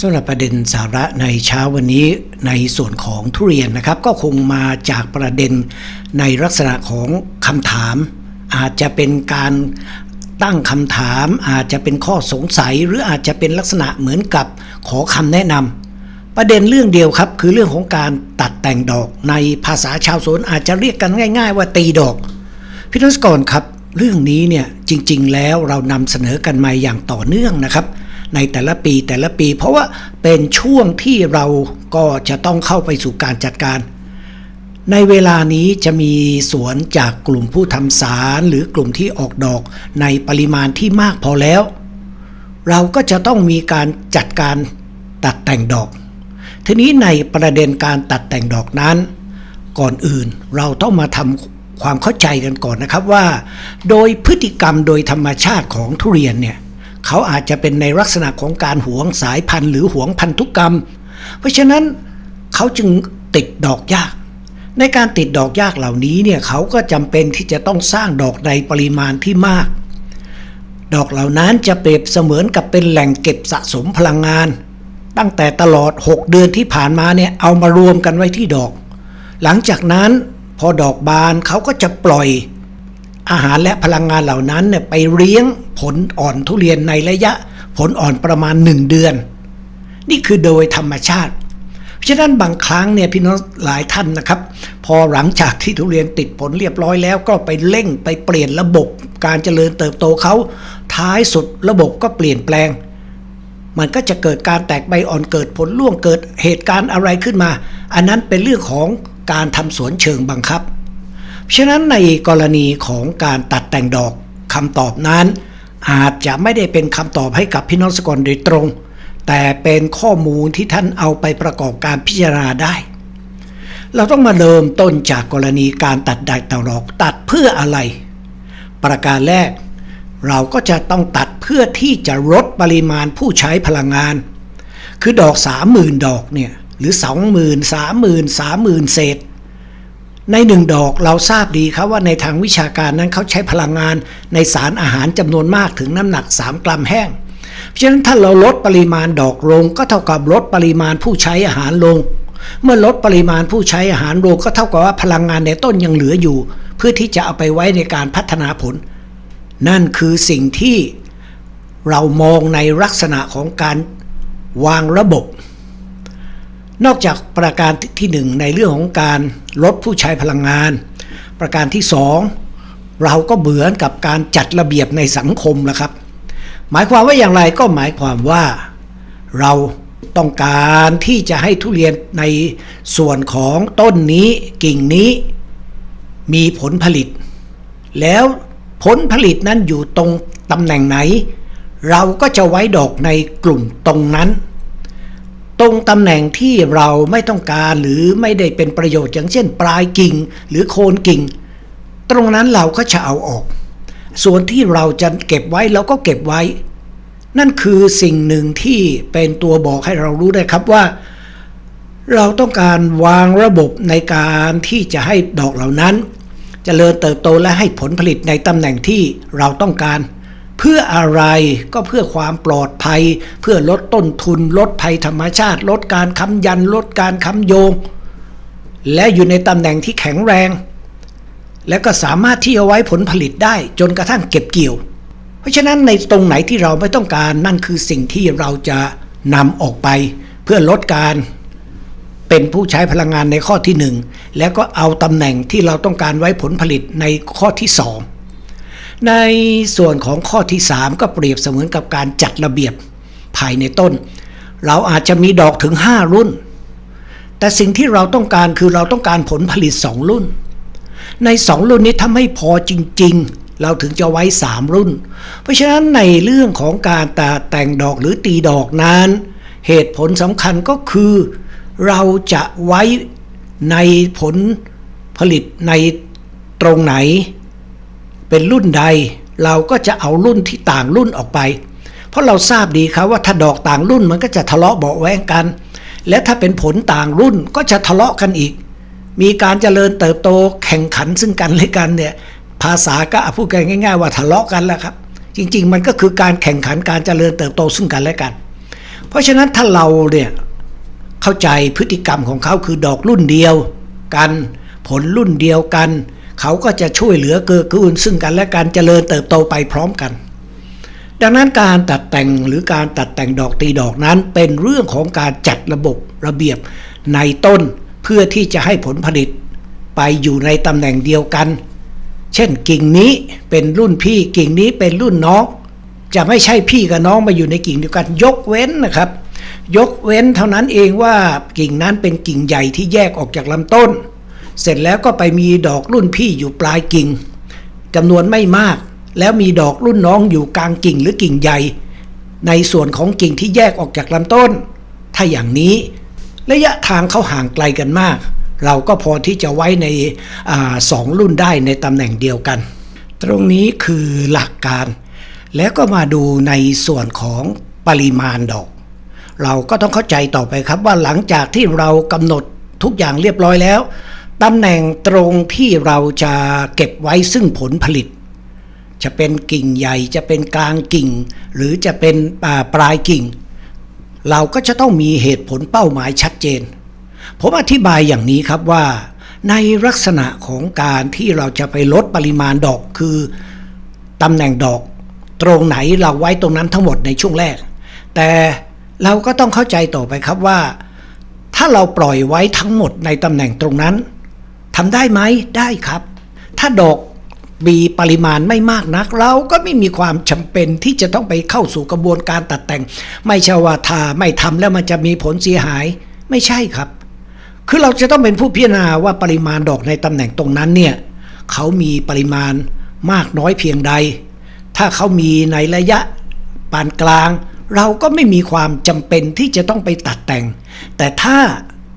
สำหรับประเด็นสาระในเช้าวันนี้ในส่วนของทุเรียนนะครับ ก็คงมาจากประเด็นในลักษณะของคำถาม อาจจะเป็นการตั้งคำถาม อาจจะเป็นข้อสงสัย หรืออาจจะเป็นลักษณะเหมือนกับขอคำแนะนำประเด็นเรื่องเดียวครับ คือเรื่องของการตัดแต่งดอกในภาษาชาวสวนอาจจะเรียกกันง่าย ๆ ว่าตีดอกพี่ทศกรครับ เรื่องนี้เนี่ยจริง ๆ แล้วเรานำเสนอกันมาอย่างต่อเนื่องนะครับ ในแต่ละปีแต่ละปี เพราะว่าเป็นช่วงที่เราก็จะต้องเข้าไปสู่การจัดการ ในเวลานี้จะมีสวนจากกลุ่มผู้ทำสารหรือกลุ่มที่ออกดอกในปริมาณที่มากพอแล้ว เราก็จะต้องมีการจัดการตัดแต่งดอก ทีนี้ในประเด็นการตัดแต่งดอกนั้น ก่อนอื่นเราต้องมาทำความเข้าใจกันก่อนนะครับว่า โดยพฤติกรรมโดยธรรมชาติของทุเรียนเนี่ย เขาอาจจะเป็นในลักษณะของการหวงสายพันธุ์หรือหวงพันธุกรรม เพราะฉะนั้นเขาจึงติดดอกยาก ในการติดดอกยากเหล่านี้เนี่ยเขาก็จำเป็นที่จะต้องสร้างดอกในปริมาณที่มาก ดอกเหล่านั้นจะเปรียบเสมือนกับเป็นแหล่งเก็บสะสมพลังงาน ตั้งแต่ตลอด 6 เดือนที่ผ่านมาเนี่ยเอามารวมกันไว้ที่ดอก หลังจากนั้นพอดอกบานเขาก็จะปล่อย อาหารและพลังงานเหล่านั้นเนี่ยไปเลี้ยงผลอ่อนทุเรียนในระยะผลอ่อนประมาณ 1 เดือน นี่คือโดยธรรมชาติ เพราะฉะนั้นบางครั้งเนี่ยพี่น้องหลายท่านนะครับ พอหลังจากที่ทุเรียนติดผลเรียบร้อยแล้ว ก็ไปเร่งไปเปลี่ยนระบบการเจริญเติบโตเขาท้ายสุดระบบก็เปลี่ยนแปลง มันก็จะเกิดการแตกใบอ่อนเกิดผลร่วงเกิดเหตุการณ์อะไรขึ้นมา อันนั้นเป็นเรื่องของการทำสวนเชิงบังคับ ฉะนั้นในกรณีของการตัดแต่งดอกคำตอบนั้น อาจจะไม่ได้เป็นคำตอบให้กับพี่น้องสกลโดยตรง แต่เป็นข้อมูลที่ท่านเอาไปประกอบการพิจารณาได้ เราต้องมาเริ่มต้นจากกรณีการตัดแต่งดอกตัดเพื่ออะไร ประการแรก เราก็จะต้องตัดเพื่อที่จะลดปริมาณผู้ใช้พลังงาน คือดอก 30,000 ดอกเนี่ยหรือ 20,000 30,000 30,000 เศษ ในหนึ่งดอกเราทราบดีครับว่าในทางวิชาการนั้นเขาใช้พลังงานในสารอาหารจำนวนมากถึงน้ำหนัก 3 กรัมแห้ง เพราะฉะนั้นถ้าเราลดปริมาณดอกลง ก็เท่ากับลดปริมาณผู้ใช้อาหารลง เมื่อลดปริมาณผู้ใช้อาหารลงก็เท่ากับว่าพลังงานในต้นยังเหลืออยู่ เพื่อที่จะเอาไปไว้ในการพัฒนาผล นั่นคือสิ่งที่เรามองในลักษณะของการวางระบบ นอกจากประการที่หนึ่งในเรื่องของการลดผู้ใช้พลังงาน ประการที่สองเราก็เหมือนกับการจัดระเบียบในสังคมละครับ หมายความว่าอย่างไรก็หมายความว่า เราต้องการที่จะให้ทุเรียนในส่วนของต้นนี้กิ่งนี้ มีผลผลิต แล้วผลผลิตนั้นอยู่ตรงตำแหน่งไหน เราก็จะไว้ดอกในกลุ่มตรงนั้น ตรงตำแหน่งที่เราไม่ต้องการหรือไม่ได้เป็นประโยชน์อย่างเช่น ปลายกิ่งหรือโคนกิ่ง ตรงนั้นเราก็จะเอาออก ส่วนที่เราจะเก็บไว้เราก็เก็บไว้ นั่นคือสิ่งหนึ่งที่เป็นตัวบอกให้เรารู้ได้ครับว่า เราต้องการวางระบบในการที่จะให้ดอกเหล่านั้นจเจริญเติบโตและให้ผลผลิตในตำแหน่งที่เราต้องการ เพื่ออะไรก็เพื่อความปลอดภัย เพื่อลดต้นทุน ลดภัยธรรมชาติ ลดการค้ำยัน ลดการค้ำโยง และอยู่ในตำแหน่งที่แข็งแรง และก็สามารถที่จะไว้ผลผลิตได้จนกระทั่งเก็บเกี่ยว เพราะฉะนั้นในตรงไหนที่เราไม่ต้องการนั่นคือสิ่งที่เราจะนำออกไป เพื่อลดการเป็นผู้ใช้พลังงานในข้อที่หนึ่งแล้วก็เอาตำแหน่งที่เราต้องการไว้ผลผลิตในข้อที่สอง ในส่วนของข้อที่ 3 ก็เปรียบเสมือนกับการจัดระเบียบภายในต้น เราอาจจะมีดอกถึง 5 รุ่น แต่สิ่งที่เราต้องการคือเราต้องการผลผลิต 2 รุ่น ใน 2 รุ่นนี้ถ้าไม่พอจริง ๆ เราถึงจะไว้ 3 รุ่น เพราะฉะนั้นในเรื่องของการตแต่งดอกหรือตีดอกนั้น เหตุผลสำคัญก็คือ เราจะไว้ในผลผลิตในตรงไหน เป็นรุ่นใด เราก็จะเอารุ่นที่ต่างรุ่นออกไป เพราะเราทราบดีครับว่าถ้าดอกต่างรุ่นมันก็จะทะเลาะเบาะแวงกัน และถ้าเป็นผลต่างรุ่นก็จะทะเลาะกันอีก มีการเจริญเติบโตแข่งขันซึ่งกันและกันเนี่ยภาษาก็พูดกันง่าย ๆ ว่าทะเลาะกันแหละครับ จริง ๆ มันก็คือการแข่งขันการเจริญเติบโตซึ่งกันและกัน เพราะฉะนั้นถ้าเราเนี่ยเข้าใจพฤติกรรมของเขาคือดอกรุ่นเดียวกัน ผลรุ่นเดียวกัน เขาก็จะช่วยเหลือเกื้อกูลซึ่งกันและการเจริญเติบโตไปพร้อมกัน ดังนั้นการตัดแต่งหรือการตัดแต่งดอกตีดอกนั้น เป็นเรื่องของการจัดระบบระเบียบในต้นเพื่อที่จะให้ผลผลิตไปอยู่ในตำแหน่งเดียวกัน เช่นกิ่งนี้เป็นรุ่นพี่กิ่งนี้เป็นรุ่นน้อง จะไม่ใช่พี่กับน้องมาอยู่ในกิ่งเดียวกัน ยกเว้นนะครับ ยกเว้นเท่านั้นเองว่ากิ่งนั้นเป็นกิ่งใหญ่ที่แยกออกจากลำต้น เสร็จแล้วก็ไปมีดอกรุ่นพี่อยู่ปลายกิ่งจำนวนไม่มาก แล้วมีดอกรุ่นน้องอยู่กลางกิ่งหรือกิ่งใหญ่ ในส่วนของกิ่งที่แยกออกจากลำต้น ถ้าอย่างนี้ ระยะทางเขาห่างไกลกันมาก เราก็พอที่จะไว้ในอสองรุ่นได้ในตำแหน่งเดียวกัน ตรงนี้คือหลักการ แล้วก็มาดูในส่วนของปริมาณดอก เราก็ต้องเข้าใจต่อไปครับว่าหลังจากที่เรากำหนดทุกอย่างเรียบร้อยแล้ว ตำแหน่งตรงที่เราจะเก็บไว้ซึ่งผลผลิต จะเป็นกิ่งใหญ่จะเป็นกลางกิ่ง หรือจะเป็นปลายกิ่ง เราก็จะต้องมีเหตุผลเป้าหมายชัดเจน ผมอธิบายอย่างนี้ครับว่า ในลักษณะของการที่เราจะไปลดปริมาณดอกคือตำแหน่งดอก ตรงไหนเราไว้ตรงนั้นทั้งหมดในช่วงแรก แต่เราก็ต้องเข้าใจต่อไปครับว่า ถ้าเราปล่อยไว้ทั้งหมดในตำแหน่งตรงนั้น ทำได้ไหมได้ครับ ถ้าดอกมีปริมาณไม่มากนัก เราก็ไม่มีความจำเป็นที่จะต้องไปเข้าสู่กระบวนการตัดแต่ง ไม่ใช่ว่าถ้าไม่ทำแล้วมันจะมีผลเสียหายไม่ใช่ครับ คือเราจะต้องเป็นผู้พิจารณาว่าปริมาณดอกในตำแหน่งตรงนั้นเนี่ยเขามีปริมาณมากน้อยเพียงใด ถ้าเขามีในระยะปานกลาง เราก็ไม่มีความจำเป็นที่จะต้องไปตัดแต่ง แต่ถ้า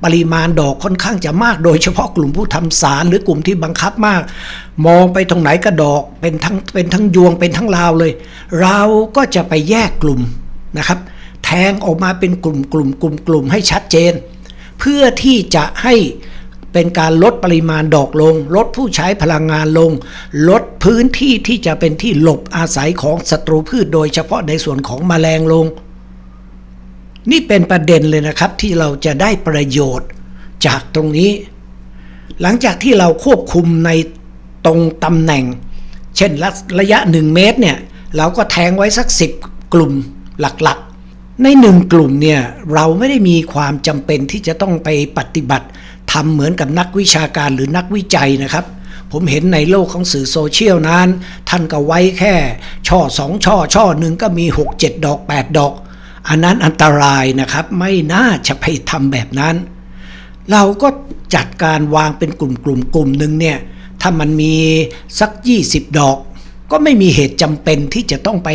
ปริมาณดอกค่อนข้างจะมาก โดยเฉพาะกลุ่มผู้ทำสารหรือกลุ่มที่บังคับมาก มองไปตรงไหนก็ดอกเป็นทั้งเป็นทั้งยวงเป็นทั้งลาวเลย เราก็จะไปแยกกลุ่มนะครับ แทงออกมาเป็นกลุ่มกลุ่มกลุ่มกลุ่มให้ชัดเจน เพื่อที่จะให้เป็นการลดปริมาณดอกลง ลดผู้ใช้พลังงานลง ลดพื้นที่ที่จะเป็นที่หลบอาศัยของศัตรูพืชโดยเฉพาะในส่วนของแมลงลง นี่เป็นประเด็นเลยนะครับที่เราจะได้ประโยชน์จากตรงนี้ หลังจากที่เราควบคุมในตรงตำแหน่ง เช่นระระยะ 1 เมตรเนี่ยเราก็แทงไว้สัก 10 กลุ่มหลักๆ ในหนึ่งกลุ่มเนี่ยเราไม่ได้มีความจำเป็นที่จะต้องไปปฏิบัติทำเหมือนกับนักวิชาการหรือนักวิจัยนะครับผมเห็นในโลกของสื่อโซเชียลนั้น ท่านก็ไว้แค่ ช่อสองช่อช่อหนึ่งก็มี 6 7 ดอก 8 ดอก อันนั้นอันตรายนะครับไม่น่าจะไปทำแบบนั้น เราก็จัดการวางเป็นกลุ่มกลุ่มกลุ่มหนึ่งเนี่ยถ้ามันมีสัก 20 ดอก ก็ไม่มีเหตุจำเป็นที่จะต้องไป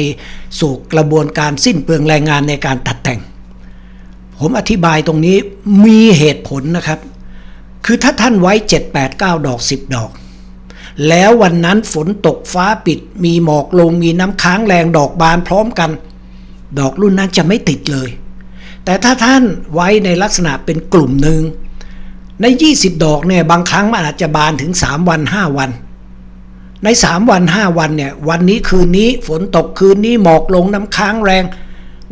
สู่กระบวนการสิ้นเปลืองแรงงานในการตัดแต่ง ผมอธิบายตรงนี้มีเหตุผลนะครับ คือถ้าท่านไว้ 7 8 9 ดอก 10 ดอก แล้ววันนั้นฝนตกฟ้าปิด มีหมอกลงมีน้ำค้างแรงดอกบานพร้อมกัน ดอกรุ่นนั้นจะไม่ติดเลย แต่ถ้าท่านไว้ในลักษณะเป็นกลุ่มหนึ่งใน 20 ดอกเนี่ยบางครั้งมันอาจจะบานถึง 3 วัน 5 วัน ใน 3 วัน 5 วันเนี่ยวันนี้คืนนี้ฝนตกคืนนี้หมอกลงน้ำค้างแรง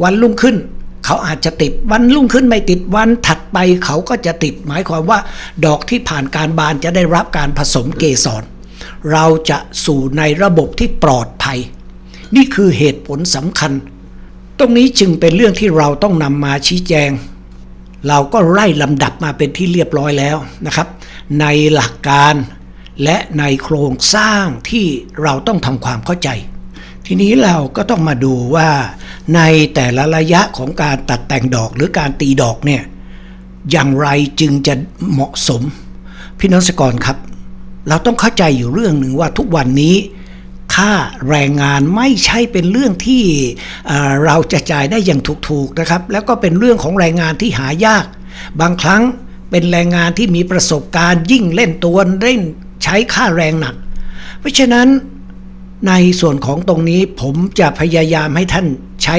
วันรุ่งขึ้นเขาอาจจะติดวันรุ่งขึ้นไม่ติดวันถัดไปเขาก็จะติดหมายความว่าดอกที่ผ่านการบานจะได้รับการผสมเกสร เราจะสู่ในระบบที่ปลอดภัย นี่คือเหตุผลสำคัญ ตรงนี้จึงเป็นเรื่องที่เราต้องนำมาชี้แจง เราก็ไล่ลำดับมาเป็นที่เรียบร้อยแล้วนะครับ ในหลักการและในโครงสร้างที่เราต้องทำความเข้าใจ ทีนี้เราก็ต้องมาดูว่าในแต่ละระยะของการตัดแต่งดอกหรือการตีดอกเนี่ยอย่างไรจึงจะเหมาะสม พี่น้องสกรครับ เราต้องเข้าใจอยู่เรื่องหนึ่งว่าทุกวันนี้ ค่าแรงงานไม่ใช่เป็นเรื่องที่เอ่อเราจะจ่ายได้อย่างถูกๆนะครับ แล้วก็เป็นเรื่องของแรงงานที่หายาก บางครั้งเป็นแรงงานที่มีประสบการณ์ยิ่งเล่นตัวเล่นใช้ค่าแรงหนัก เพราะฉะนั้นในส่วนของตรงนี้ผมจะพยายามให้ท่านใช้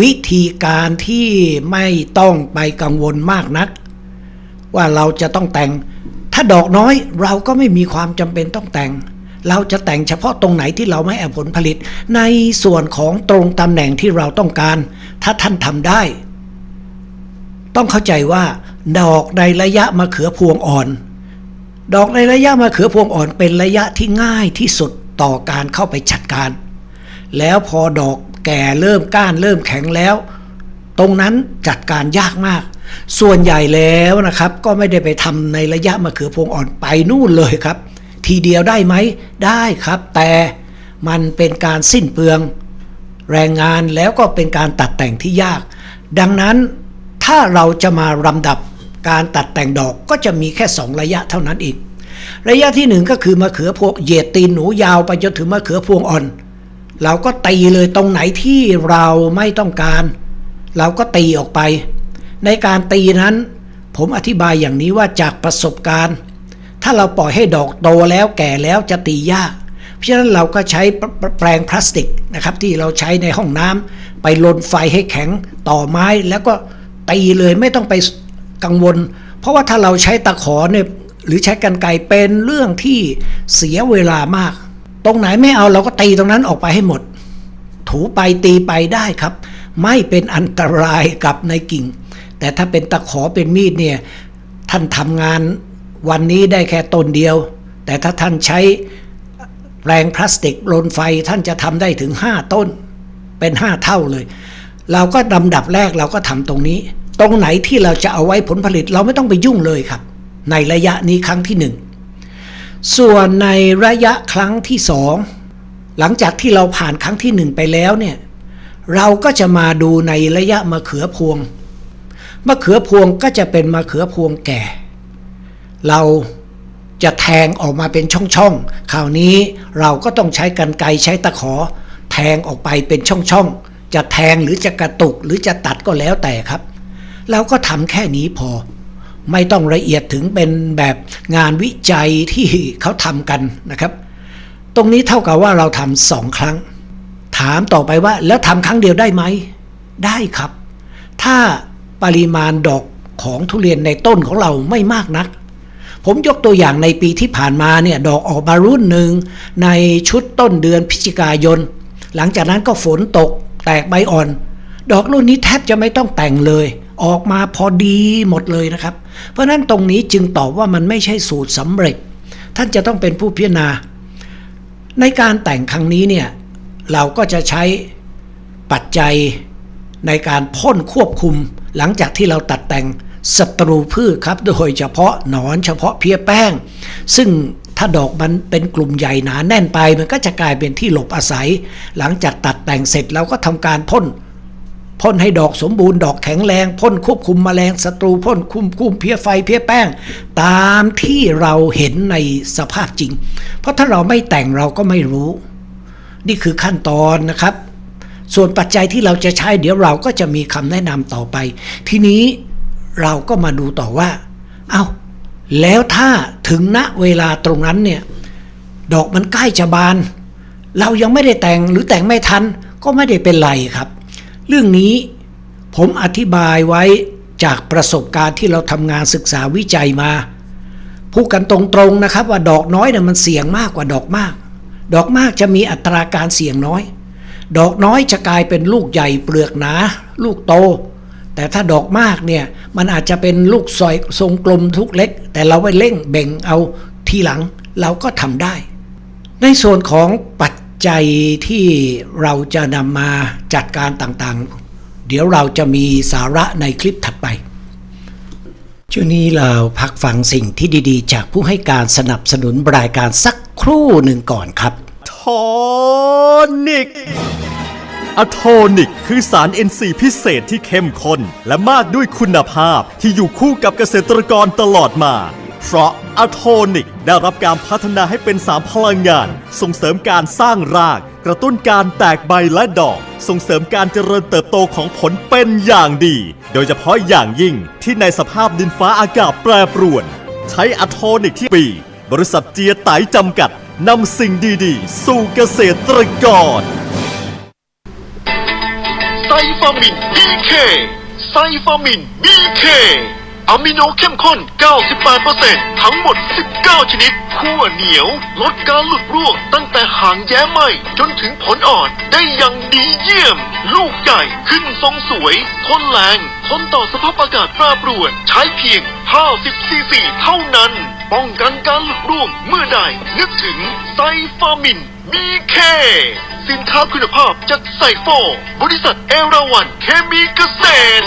วิธีการที่ไม่ต้องไปกังวลมากนัก ว่าเราจะต้องแต่ง ถ้าดอกน้อยเราก็ไม่มีความจำเป็นต้องแต่ง เราจะแต่งเฉพาะตรงไหนที่เราไม่เอาผลผลิต ในส่วนของตรงตำแหน่งที่เราต้องการ ถ้าท่านทำได้ ต้องเข้าใจว่า ดอกในระยะมะเขือพวงอ่อน ดอกในระยะมะเขือพวงอ่อนเป็นระยะที่ง่ายที่สุดต่อการเข้าไปจัดการ แล้วพอดอกแก่เริ่มก้านเริ่มแข็งแล้ว ตรงนั้นจัดการยากมาก ส่วนใหญ่แล้วนะครับ ก็ไม่ได้ไปทำในระยะมะเขือพวงอ่อนไปนู่นเลยครับ ทีเดียวได้ไหม ได้ครับ แต่มันเป็นการสิ้นเปลือง แรงงานแล้วก็เป็นการตัดแต่งที่ยาก ดังนั้นถ้าเราจะมาลำดับการตัดแต่งดอกก็จะมีแค่ 2 ระยะเท่านั้นเองระยะที่หนึ่งก็คือมะเขือพวงเหยียดตีนหนูยาวไปจนถึงมะเขือพวงอ่อน เราก็ตีเลยตรงไหนที่เราไม่ต้องการ เราก็ตีออกไป ในการตีนั้น ผมอธิบายอย่างนี้ว่าจากประสบการณ์ ถ้าเราปล่อยให้ดอกโตแล้วแก่แล้วจะตียาก เพราะฉะนั้นเราก็ใช้แปรงพลาสติกนะครับที่เราใช้ในห้องน้ำไปลนไฟให้แข็งต่อไม้แล้วก็ตีเลยไม่ต้องไปกังวล เพราะว่าถ้าเราใช้ตะขอเนี่ยหรือใช้กันไกเป็นเรื่องที่เสียเวลามาก ตรงไหนไม่เอาเราก็ตีตรงนั้นออกไปให้หมด ถูไปตีไปได้ครับ ไม่เป็นอันตรายกับในกิ่ง แต่ถ้าเป็นตะขอเป็นมีดเนี่ยท่านทำงาน วันนี้ได้แค่ต้นเดียว แต่ถ้าท่านใช้แปรงพลาสติกลนไฟท่านจะทำได้ถึง 5 ต้น เป็น 5 เท่าเลย เราก็ลำดับแรกเราก็ทำตรงนี้ ตรงไหนที่เราจะเอาไว้ผลผลิตเราไม่ต้องไปยุ่งเลยครับ ในระยะนี้ครั้งที่หนึ่งส่วนในระยะครั้งที่สองหลังจากที่เราผ่านครั้งที่หนึ่งไปแล้วเนี่ยเราก็จะมาดูในระยะมะเขือพวง มะเขือพวงก็จะเป็นมะเขือพวงแก่ เราจะแทงออกมาเป็นช่องๆคราวนี้เราก็ต้องใช้กันไกรใช้ตะขอ แทงออกไปเป็นช่องๆจะแทงหรือจะกระตุกหรือจะตัดก็แล้วแต่ครับ เราก็ทำแค่นี้พอ ไม่ต้องละเอียดถึงเป็นแบบงานวิจัยที่เขาทำกันนะครับ ตรงนี้เท่ากับว่าเราทำสองครั้ง ถามต่อไปว่าแล้วทำครั้งเดียวได้ไหม ได้ครับ ถ้าปริมาณดอกของทุเรียนในต้นของเราไม่มากนัก ผมยกตัวอย่างในปีที่ผ่านมาเนี่ยดอกออกมารุ่นหนึ่งในชุดต้นเดือนพฤศจิกายน หลังจากนั้นก็ฝนตกแตกใบอ่อน ดอกรุ่นนี้แทบจะไม่ต้องแต่งเลย ออกมาพอดีหมดเลยนะครับ เพราะนั้นตรงนี้จึงตอบว่ามันไม่ใช่สูตรสำเร็จ ท่านจะต้องเป็นผู้พิจารณา ในการแต่งครั้งนี้เนี่ยเราก็จะใช้ปัจจัยในการพ่นควบคุมหลังจากที่เราตัดแต่ง ศัตรูพืชครับ โดยเฉพาะหนอนเฉพาะเพี้ยแป้ง ซึ่งถ้าดอกมันเป็นกลุ่มใหญ่หนาแน่นไป มันก็จะกลายเป็นที่หลบอาศัย หลังจากตัดแต่งเสร็จเราก็ทำการพ่นพ่นให้ดอกสมบูรณ์ดอกแข็งแรงพ่นควบคุมแมลงศัตรูพ่นคุมคุมเพี้ยไฟเพี้ยแป้ง ตามที่เราเห็นในสภาพจริง เพราะถ้าเราไม่แต่งเราก็ไม่รู้ นี่คือขั้นตอนนะครับ ส่วนปัจจัยที่เราจะใช้เดี๋ยวเราก็จะมีคำแนะนำต่อไป ทีนี้ เราก็มาดูต่อว่า เอา้า แล้วถ้าถึงณเวลาตรงนั้นเนี่ย ดอกมันใกล้จะบาน เรายังไม่ได้แต่งหรือแต่งไม่ทันก็ไม่ได้เป็นไรครับ เรื่องนี้ผมอธิบายไว้จากประสบการณ์ที่เราทำงานศึกษาวิจัยมา พูดกันตรงๆนะครับ ว่าดอกน้อยเนี่ยมันเสี่ยงมากกว่าดอกมาก ดอกมากจะมีอัตราการเสี่ยงน้อย ดอกน้อยจะกลายเป็นลูกใหญ่เปลือกหนา ลูกโต แต่ถ้าดอกมากเนี่ยมันอาจจะเป็นลูกซอยทรงกลมทุกเล็ก แต่เราไปเร่งเบ่งเอาทีหลังเราก็ทำได้ ในส่วนของปัจจัยที่เราจะนำมาจัดการต่างๆ เดี๋ยวเราจะมีสาระในคลิปถัดไปช่วงนี้เราพักฟังสิ่งที่ดีๆ จากผู้ให้การสนับสนุนรายการสักครู่หนึ่งก่อนครับโทนิก อะโทนิก คือสาร NC พิเศษที่เข้มข้นและมากด้วยคุณภาพที่อยู่คู่กับเกษตรกรตลอดมา เพราะอะโทนิกได้รับการพัฒนาให้เป็นสารพลังงาน ส่งเสริมการสร้างราก กระตุ้นการแตกใบและดอก ส่งเสริมการเจริญเติบโตของผลเป็นอย่างดี โดยเฉพาะอย่างยิ่งที่ในสภาพดินฟ้าอากาศแปรปรวน ใช้อะโทนิกที่ปี บริษัทเจียไตจำกัดนำสิ่งดีๆ สู่เกษตรกร Sayfamin BK Sayfamin BK อะมิโนเข้มข้น 98%ทั้งหมด 19 ชนิดคั่วเหนียว ลดการหลุดร่วงตั้งแต่หางแย้มไหมจนถึงผลอ่อนได้อย่างดีเยี่ยม ลูกใหญ่ขึ้นทรงสวย ทนแรง ทนต่อสภาพอากาศแปรปรวน ใช้เพียง 50 ซีซีเท่านั้น ป้องกันการหลุดร่วงเมื่อใด นึกถึงไซฟามินมีเคสินค้าคุณภาพจากไซโฟบริษัทเอราวันเคมีเกษตร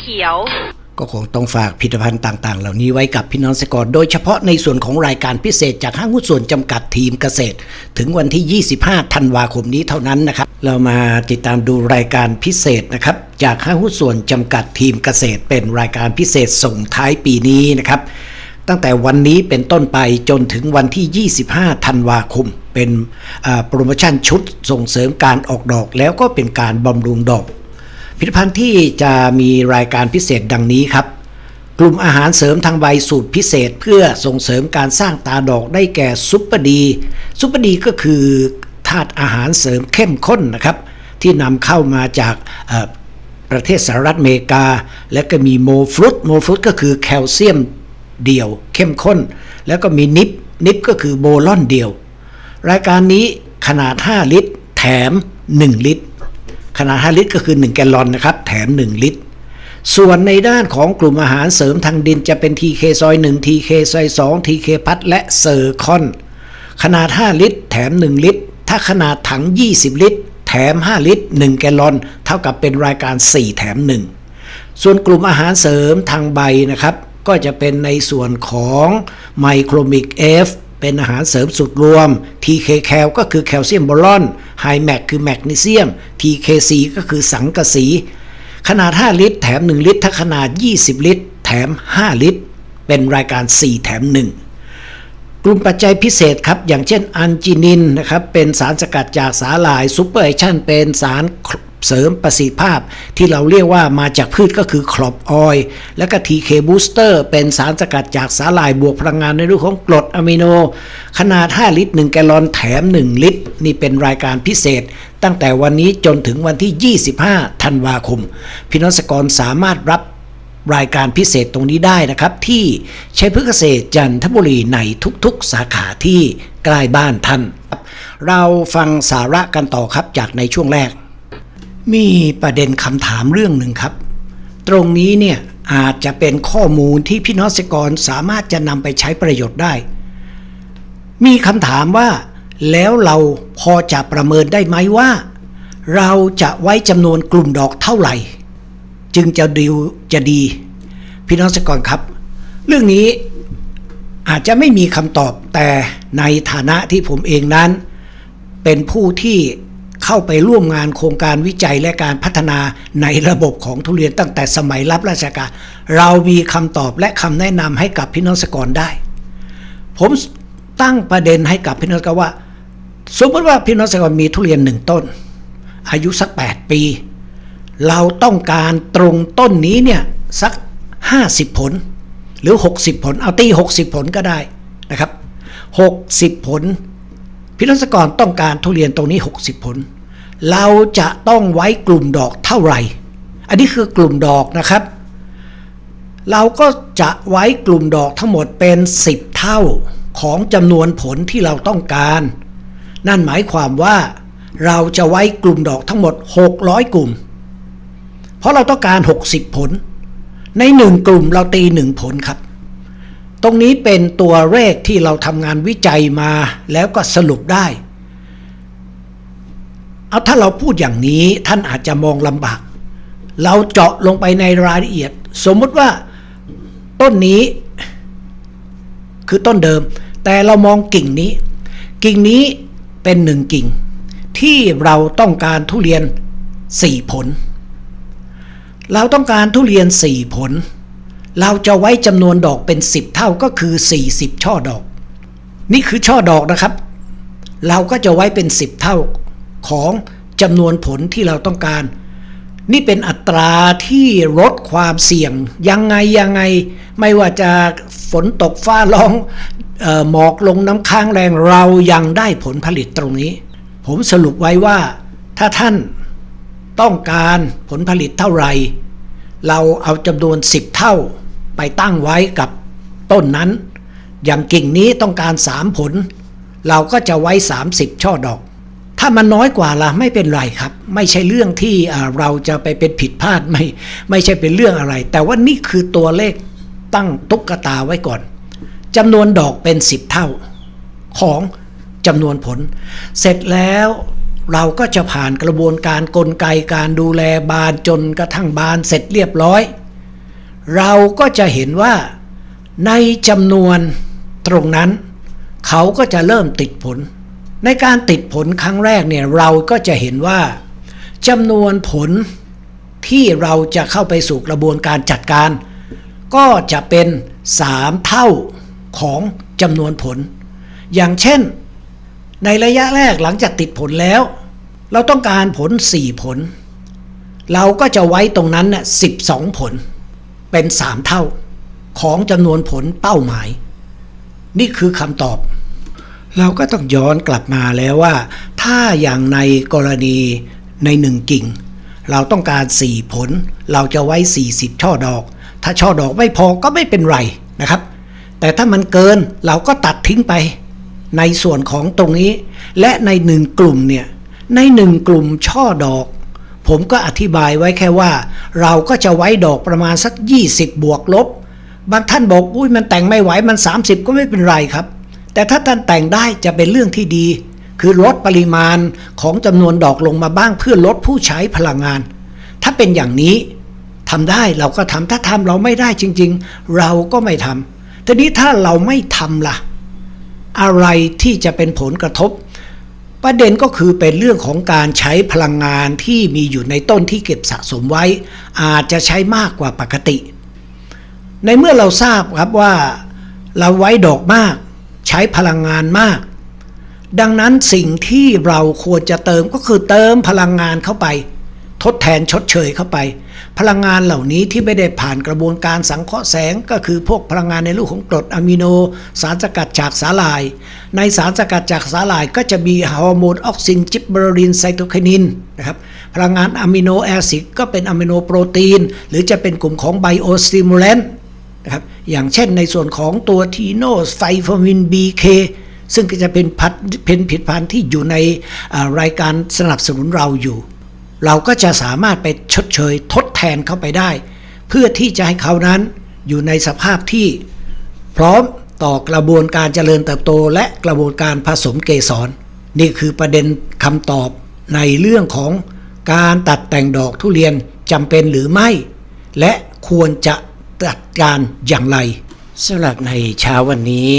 เขียว ก็คงต้องฝากผลิตภัณฑ์ต่าง ๆ เหล่านี้ไว้กับพี่น้องเกษตรกรโดยเฉพาะในส่วนของรายการพิเศษจากห้างหุ้นส่วนจำกัดทีมเกษตร ถึงวันที่ 25 ธันวาคมนี้เท่านั้นนะครับ เรามาติดตามดูรายการพิเศษนะครับ จากห้างหุ้นส่วนจำกัดทีมเกษตร เป็นรายการพิเศษส่งท้ายปีนี้นะครับตั้งแต่วันนี้เป็นต้นไปจนถึงวันที่ 25 ธันวาคม เป็นโปรโมชั่นชุดส่งเสริมการออกดอกแล้วก็เป็นการบำรุงดอก ผลิตภัณฑ์ที่จะมีรายการพิเศษดังนี้ครับ กลุ่มอาหารเสริมทางใบสูตรพิเศษเพื่อส่งเสริมการสร้างตาดอกได้แก่ซุปเปอร์ดีซุปเปอร์ดีก็คือธาตุอาหารเสริมเข้มข้นนะครับ ที่นำเข้ามาจากประเทศสหรัฐอเมริกา และก็มีโมฟรุตโมฟรุตก็คือแคลเซียมเดี่ยว เข้มข้น แล้วก็มีนิปนิปก็คือโบลอนเดี่ยว รายการนี้ขนาด 5 ลิตร แถม 1 ลิตร ขนาด 5 ลิตรก็คือ 1 แกลลอนนะครับ แถม 1 ลิตร ส่วนในด้านของกลุ่มอาหารเสริมทางดินจะเป็น TK ซอย1 TK ซอย2 TK พัดและเซอร์คอน ขนาด 5 ลิตร แถม 1 ลิตร ถ้าขนาดถัง 20 ลิตร แถม 5 ลิตร 1 แกลลอน เท่ากับเป็นรายการ 4 แถม 1 ส่วนกลุ่มอาหารเสริมทางใบนะครับ ก็จะเป็นในส่วนของไมโครมิก F เป็นอาหารเสริมสุดรวม TK แคลก็คือแคลเซียมบอลอนไฮแมกคือแมกนีเซียม TKC ก็คือสังกะสี ขนาด 5 ลิตร แถม 1 ลิตร ถ้าขนาด 20 ลิตร แถม 5 ลิตร เป็นรายการ 4 แถม 1 กลุ่มปัจจัยพิเศษครับ อย่างเช่นอันจินินนะครับ เป็นสารสกัดจากสาหร่ายซูเปอร์ไอชั่นเป็นสาร เสริมประสิทธิภาพที่เราเรียกว่ามาจากพืชก็คือครอบออยล์และก็ TK Booster เป็นสารสกัดจากสาหร่ายบวกพลังงานในรูปของกรดอะมิโน ขนาด 5 ลิตร 1 แกลลอนแถม 1 ลิตร นี่เป็นรายการพิเศษ ตั้งแต่วันนี้จนถึงวันที่ 25 ธันวาคม พี่น้องสกรสามารถรับรายการพิเศษตรงนี้ได้นะครับ ที่ใชัยพฤกษ์เกษตรจันทบุรีในทุกๆ สาขาที่ใกล้บ้านท่าน เราฟังสาระกันต่อครับจากในช่วงแรก มีประเด็นคำถามเรื่องหนึ่งครับ ตรงนี้เนี่ยอาจจะเป็นข้อมูลที่พี่น้องเกษตรกรสามารถจะนำไปใช้ประโยชน์ได้ มีคำถามว่า แล้วเราพอจะประเมินได้ไหมว่า เราจะไว้จำนวนกลุ่มดอกเท่าไหร่ จึงจะดีจะดี พี่น้องเกษตรกรครับ เรื่องนี้อาจจะไม่มีคำตอบแต่ในฐานะที่ผมเองนั้น เป็นผู้ที่ เข้าไปร่วมงานโครงการวิจัยและการพัฒนาในระบบของทุเรียนตั้งแต่สมัยรับราชการ เรามีคำตอบและคำแนะนำให้กับพี่น้องเกรได้ ผมตั้งประเด็นให้กับพี่น้องเกรว่าสมมติว่าพี่น้องเกรมีทุเรียนหนึ่งต้น อายุสัก 8 ปี เราต้องการตรงต้นนี้เนี่ยสัก 50 ผล หรือ 60 ผล เอาตี 60 ผลก็ได้นะครับ 60 ผลพิรัศกรต้องการทุเรียนตรงนี้ 60 ผล เราจะต้องไว้กลุ่มดอกเท่าไหร่ อันนี้คือกลุ่มดอกนะครับ เราก็จะไว้กลุ่มดอกทั้งหมดเป็น 10 เท่าของจำนวนผลที่เราต้องการ นั่นหมายความว่า เราจะไว้กลุ่มดอกทั้งหมด 600 กลุ่ม เพราะเราต้องการ 60 ผล ในหนึ่งกลุ่มเราตีหนึ่งผลครับ ตรงนี้เป็นตัวเลขที่เราทำงานวิจัยมาแล้วก็สรุปได้ เอาถ้าเราพูดอย่างนี้ท่านอาจจะมองลำบาก เราเจาะลงไปในรายละเอียด สมมติว่าต้นนี้ คือต้นเดิม แต่เรามองกิ่งนี้ กิ่งนี้เป็นหนึ่งกิ่ง ที่เราต้องการทุเรียนสี่ผล เราต้องการทุเรียนสี่ผล เราจะไว้จำนวนดอกเป็นสิบเท่าก็คือ40ช่อดอก นี่คือช่อดอกนะครับ เราก็จะไว้เป็น10เท่า ของจำนวนผลที่เราต้องการ นี่เป็นอัตราที่ลดความเสี่ยง ยังไงยังไง ไม่ว่าจะฝนตกฟ้าร้องออหมอกลงน้ำค้างแรงเรายังได้ผลผลิตตรงนี้ ผมสรุปไว้ว่าถ้าท่านต้องการผลผลิตเท่าไหร่ เราเอาจำนวน 10 เท่าไปตั้งไว้กับต้นนั้น อย่างกิ่งนี้ต้องการ 3 ผล เราก็จะไว้ 30 ช่อดอก ถ้ามันน้อยกว่าล่ะไม่เป็นไรครับ ไม่ใช่เรื่องที่เราจะไปเป็นผิดพลาดไม่ไม่ใช่เป็นเรื่องอะไร แต่ว่านี่คือตัวเลขตั้งตุ๊กตาไว้ก่อนจำนวนดอกเป็น 10 เท่าของจำนวนผล เสร็จแล้วเราก็จะผ่านกระบวนการกลไกการดูแลบานจนกระทั่งบานเสร็จเรียบร้อย เราก็จะเห็นว่าในจำนวนตรงนั้น เขาก็จะเริ่มติดผล ในการติดผลครั้งแรกเนี่ยเราก็จะเห็นว่าจำนวนผลที่เราจะเข้าไปสู่กระบวนการจัดการ ก็จะเป็น 3 เท่าของจำนวนผล อย่างเช่น ในระยะแรกหลังจากติดผลแล้ว เราต้องการผล 4 ผล เราก็จะไว้ตรงนั้นน่ะ12 ผล เป็น 3 เท่าของจำนวนผลเป้าหมาย นี่คือคำตอบ เราก็ต้องย้อนกลับมาแล้วว่า ถ้าอย่างในกรณีในหนึ่งกิ่ง เราต้องการ 4 ผล เราจะไว้ 40 ช่อดอก ถ้าช่อดอกไม่พอก็ไม่เป็นไรนะครับ แต่ถ้ามันเกินเราก็ตัดทิ้งไป ในส่วนของตรงนี้ และในหนึ่งกลุ่มเนี่ยในหนึ่งกลุ่มช่อดอก ผมก็อธิบายไว้แค่ว่า เราก็จะไว้ดอกประมาณสัก 20 บวกลบ บางท่านบอกอุ้ยมันแต่งไม่ไหวมัน 30 ก็ไม่เป็นไรครับ แต่ถ้าท่านแต่งได้จะเป็นเรื่องที่ดี คือลดปริมาณของจำนวนดอกลงมาบ้างเพื่อลดผู้ใช้พลังงาน ถ้าเป็นอย่างนี้ทำได้เราก็ทำถ้าทำเราไม่ได้จริง ๆ เราก็ไม่ทำทีนี้ถ้าเราไม่ทำล่ะ อะไรที่จะเป็นผลกระทบ ประเด็นก็คือเป็นเรื่องของการใช้พลังงานที่มีอยู่ในต้นที่เก็บสะสมไว้ อาจจะใช้มากกว่าปกติ ในเมื่อเราทราบครับว่า เราไว้ดอกมาก ใช้พลังงานมาก ดังนั้นสิ่งที่เราควรจะเติมก็คือเติมพลังงานเข้าไป ทดแทนชดเชยเข้าไป พลังงานเหล่านี้ที่ไม่ได้ผ่านกระบวนการสังเคราะห์แสงก็คือพวกพลังงานในรูปของกรดอะมิโน สารสกัดจากสาหร่าย ในสารสกัดจากสาหร่ายก็จะมีฮอร์โมนออกซินจิบเบอรินไซโตไคนินนะครับพลังงานอะมิโนแอซิดก็เป็นอะมิโนโปรตีน หรือจะเป็นกลุ่มของไบโอสติมูเลนนะครับ อย่างเช่นในส่วนของตัวทีโนไฟฟอมิน BK ซึ่งก็จะเป็นพัดเป็นผิดพันธ์ที่อยู่ในรายการสนับสนุนเราอยู่ เราก็จะสามารถไปชดเชยทดแทนเข้าไปได้ เพื่อที่จะให้เขานั้นอยู่ในสภาพที่พร้อมต่อกระบวนการเจริญเติบโต และกระบวนการผสมเกสร นี่คือประเด็นคำตอบในเรื่องของการตัดแต่งดอกทุเรียนจำเป็นหรือไม่ และควรจะ จัดการอย่างไรสำหรับในเช้าวันนี้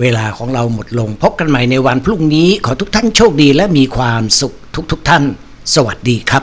เวลาของเราหมดลง พบกันใหม่ในวันพรุ่งนี้ ขอทุกท่านโชคดีและมีความสุขทุกๆทท่าน สวัสดีครับ